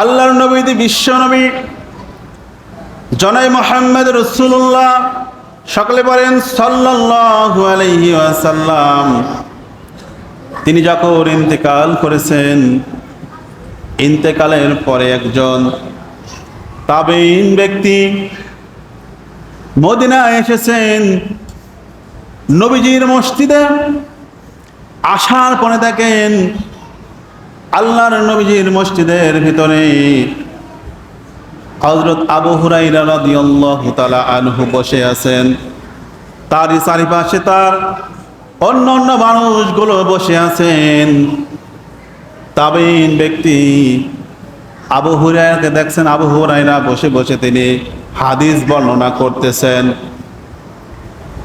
আল্লাহর নবী বিশ্ব নবী জনাই মোহাম্মদ রসুল্লাহ সকলে বলেন আলাইহি ওয়াসাল্লাম। তিনি যখন ইন্তেকাল করেছেন, ইন্তেকালের পরে একজন তাবেইন ব্যক্তি মদিনায় এসেছেন, নবীজির মসজিদে আসার পরে দেখেন আল্লাহর নবীজির মসজিদের ভিতরে হজরত আবু আনহু বসে আছেন। তারই চারিপাশে তার অন্য অন্য মানুষগুলো বসে আছেন। তাবেইন ব্যক্তি আবু হুরাইরাকে দেখছেন, আবু হুরাইরা বসে বসে তিনি হাদিস বর্ণনা করতেছেন।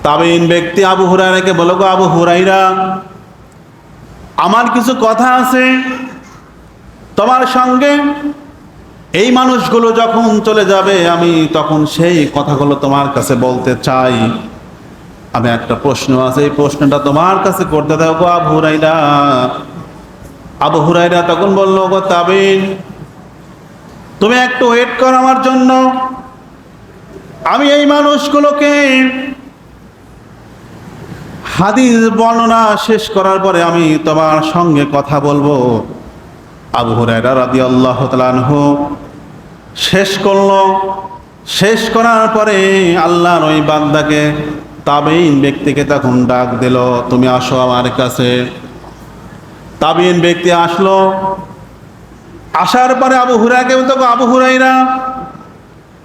তাবেইন ব্যক্তি আবু হুরাইরাকে বলো, গো আবু হুরাইরা আমার কিছু কথা আছে তোমার সঙ্গে এই মানুষগুলো যখন চলে যাবে, আমি তখন সেই কথাগুলো তোমার কাছে বলতে চাই। আমি একটা প্রশ্ন আছে, এই প্রশ্নটা তোমার কাছে করতে দাও আবু হুরাইরা আবু হুরাইরা তখন বলল গো তাবিন তুমি একটু ওয়েট কর আমার জন্য। আমি এই মানুষগুলোকে হাদিস বর্ণনা শেষ করার পরে আমি তোমার সঙ্গে কথা বলব। আবু হুরায়রা রাদিয়াল্লাহু তাআলা আনহু শেষ করল। শেষ করার পরে আল্লাহর ওই বান্দাকে তাবেইন ব্যক্তিকে তখন ডাক দিল, তুমি আসো আমার কাছে। তাবিন ব্যক্তি আসলো। আসার পরে আবু হুরাকে "গো আবু হুরাইরা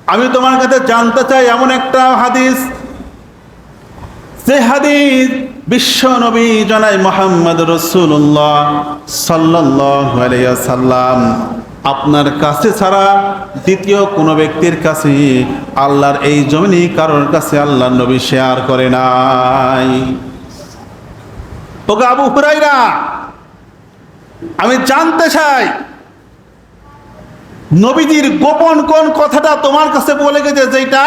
আমি তোমার কাছে জানতে চাই এমন একটা হাদিস। যে হাদিস বিশ্ব নবী জনাই মোহাম্মদ রসুল্লাহ সাল্লাহ সাল্লাম আপনার কাছে ছাড়া দ্বিতীয় কোনো ব্যক্তির কাছে আল্লাহর এই জমিনি কারোর কাছে আল্লাহ নবী শেয়ার করে নাই। ওকে আবু হুরাইরা আমি জানতে চাই, নবীজির গোপন কোন কথাটা তোমার কাছে বলে গেছে যেটা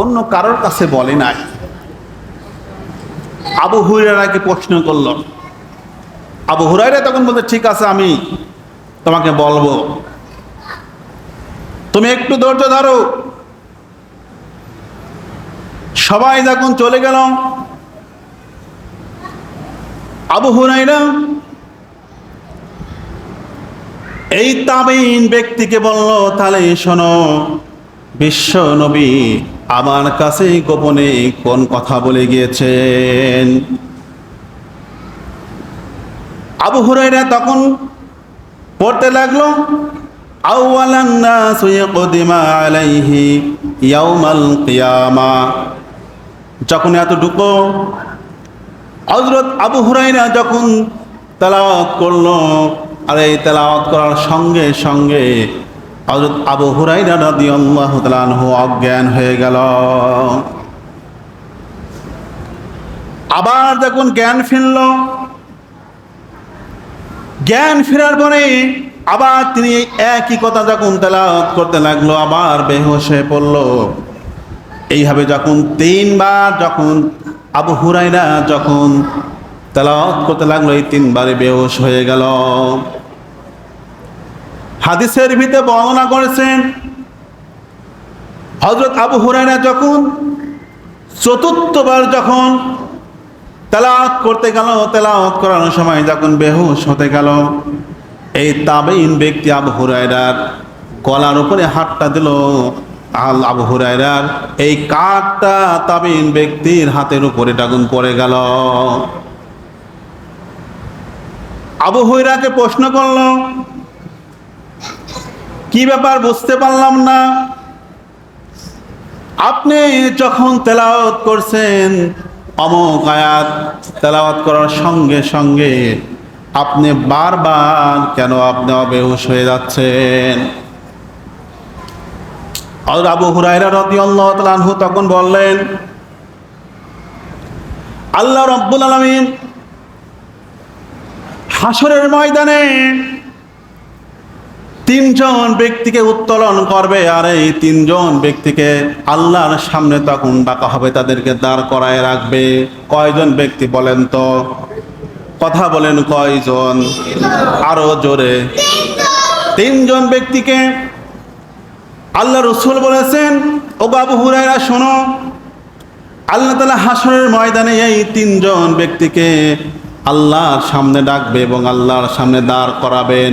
অন্য কারোর কাছে বলে নাই? আবু হুরাইরাকে প্রশ্ন করল। আবু হুরাইরা তখন বলতে ঠিক আছে, আমি তোমাকে বলব। তুমি একটু ধৈর্য ধরো। সবাই যখন চলে গেল, আবু হুরাইরা এই তাবিন ব্যক্তিকে বলল, তাহলে শোনো, বিশ্ব নবী আমার কাছে গোপনে কোন কথা বলে গিয়েছেন? আবু হুরাইরা তখন পড়তে লাগল, আউয়ালান নাস ইয়াকদিমা আলাইহি যখন এতটুকু হযরত আবু হুরাইরা যখন তেলাওয়াত করল, আর এই তেলাওয়াত করার সঙ্গে সঙ্গে হযরত আবু হুরাইরা রাদিয়াল্লাহু তাআলা আনহু অজ্ঞান হয়ে গেল। আবার যখন জ্ঞান ফিরল, জ্ঞান ফেরার পরে আবার তিনি একই কথা যখন তেলাওয়াত করতে লাগল, আবার বেহুশ হয়ে পড়ল। এইভাবে যখন তিনবার যখন আবু হুরাইরা যখন তেলাওয়াত করতে লাগল, এই তিনবারে বেহোশ হয়ে গেল। হাদিসের ভিতরে বর্ণনা করেছেন হজরত আবু হুরাইরা যখন চতুর্থবার যখন তেলাওয়াত করতে গেল, তেলাওয়াত করানোর সময় যখন বেহুশ হতে গেল, এই তাবেইন ব্যক্তি আবু হুরায়রার গলার উপরে হাতটা দিল। আল আবু হুরায়রার এই কাঠটা তাবেইন ব্যক্তির হাতের উপরে টাগুন পড়ে গেল। আবু হুরাকে প্রশ্ন করল কি ব্যাপার বুঝতে পারলাম না। আপনি যখন তেলাওয়াত করছেন, অমক আয়াত তেলাওয়াত করার সঙ্গে সঙ্গে আপনি বারবার কেন আপনি অবেহুশ হয়ে যাচ্ছেন? আবু হুরাইরা রাদিয়াল্লাহু তাআলা আনহু তখন বললেন, আল্লাহ রব্বুল আলামিন হাসরের ময়দানে তিনজন ব্যক্তিকে উত্তোলন করবে আর এই তিনজন ব্যক্তিকে আল্লাহর সামনে তখন ডাকা হবে, তাদেরকে দাঁড় করায় রাখবে। কয়জন ব্যক্তি বলেন তো? কথা বলেন কয়জন? আরও জোরে। তিনজন ব্যক্তিকে আল্লাহ রসুল বলেছেন ও বাবু হুরাইরা শোনো, আল্লাহ তালা হাসরের ময়দানে এই তিনজন ব্যক্তিকে আল্লাহর সামনে ডাকবে এবং আল্লাহর সামনে দাঁড় করাবেন।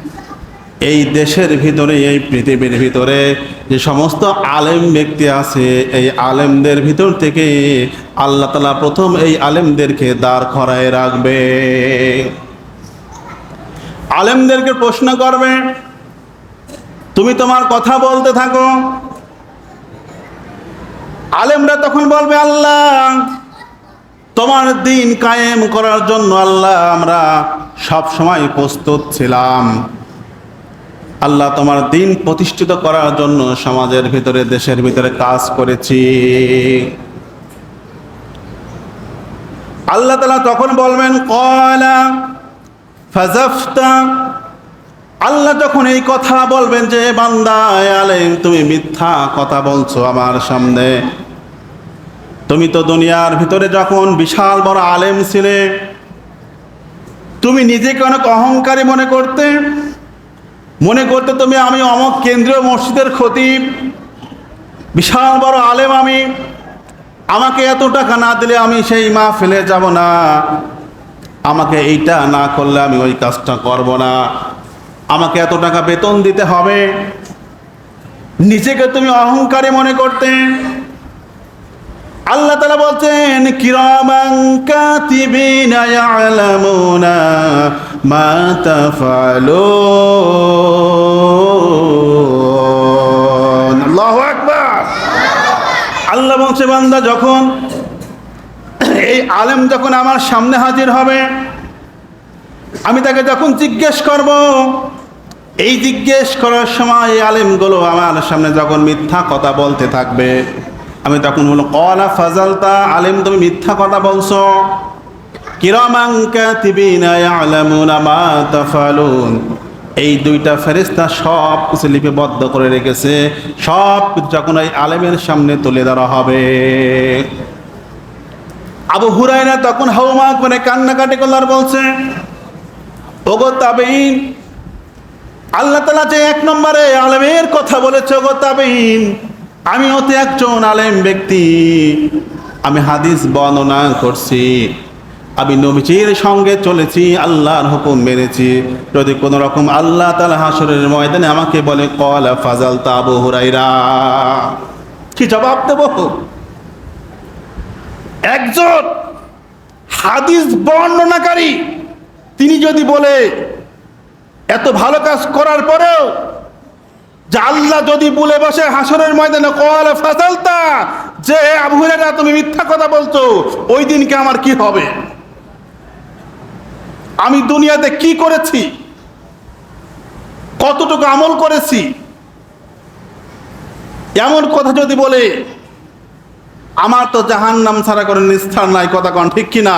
এই দেশের ভিতরে, এই পৃথিবীর ভিতরে যে সমস্ত আলেম ব্যক্তি আছে, এই আলেমদের ভিতর থেকে আল্লাহ তালা প্রথম এই আলেমদেরকে দাঁড় করায় রাখবে। আলেমদেরকে প্রশ্ন করবে, তুমি তোমার কথা বলতে থাকো। আলেমরা তখন বলবে, আল্লাহ, তোমার দিন কায়েম করার জন্য আল্লাহ আমরা সব সময় প্রস্তুত ছিলাম। আল্লাহ তোমার দিন প্রতিষ্ঠিত করার জন্য সমাজের ভিতরে, দেশের ভিতরে কাজ করেছি। আল্লাহ তালা তখন বলবেন কয়লা ফাজাফতা। আল্লাহ যখন এই কথা বলবেন যে, বান্দা আলেম, তুমি মিথ্যা কথা বলছো আমার সামনে। তুমি তো দুনিয়ার ভিতরে যখন বিশাল বড় আলেম ছিলে, তুমি নিজেকে অনেক অহংকারী মনে করতে মনে করতে তুমি আমি অমক কেন্দ্রীয় মসজিদের খতিব, বিশাল বড় আলেম আমি। আমাকে এত টাকা না দিলে আমি সেই মা ফেলে যাব না। আমাকে এইটা না করলে আমি ওই কাজটা করব না। আমাকে এত টাকা বেতন দিতে হবে। নিজেকে তুমি অহংকারী মনে করতে। আল্লাহ তালা বলছেন কিরামাং কাতিবিনা আল্লাহু বলছে, বান্দা, যখন এই আলেম যখন আমার সামনে হাজির হবে, আমি তাকে যখন জিজ্ঞেস করব, এই জিজ্ঞেস করার সময় এই আলেমগুলো আমার সামনে যখন মিথ্যা কথা বলতে থাকবে, আমি তখন বলব, কলা ফাজালতা, আলেম, তুমি মিথ্যা কথা বলছো। কিরমাং কাতিবিনা ইয়ালামুনা মা তাফালুন। এই দুইটা ফেরেশতা সব কিছু লিপিবদ্ধ করে রেখেছে। সব যখন এই আলেমের সামনে তুলে ধরা হবে। আবু হুরায়রা তখন হাউমা করে কান্নাকাটি করলার বলছে, ওগো তাবেইন আল্লাহ তালা যে এক নম্বরে আলেমের কথা বলেছে, ওগো তাবেইন আমি হতে একজন আলেম ব্যক্তি। আমি হাদিস বর্ণনা করছি। আমি নবীজির সঙ্গে চলেছি, আল্লাহর হুকুম মেনেছি। যদি কোনো রকম আল্লাহ তালা হাসরের ময়দানে আমাকে বলে, কলা ফাজাল তাবু হুরাইরা কি জবাব দেব? একজন হাদিস বর্ণনাকারী, তিনি যদি বলে, এত ভালো কাজ করার পরেও যে আল্লাহ যদি বলে বসে হাসরের ময়দানে, কলা ফাজালতা, যে আবু তুমি মিথ্যা কথা বলছো, ওই দিনকে আমার কি হবে? আমি দুনিয়াতে কি করেছি? কতটুকু আমল করেছি? এমন কথা যদি বলে, আমার তো জাহান নাম ছাড়া করে নিস্থার নাই, কথা কন ঠিক কিনা?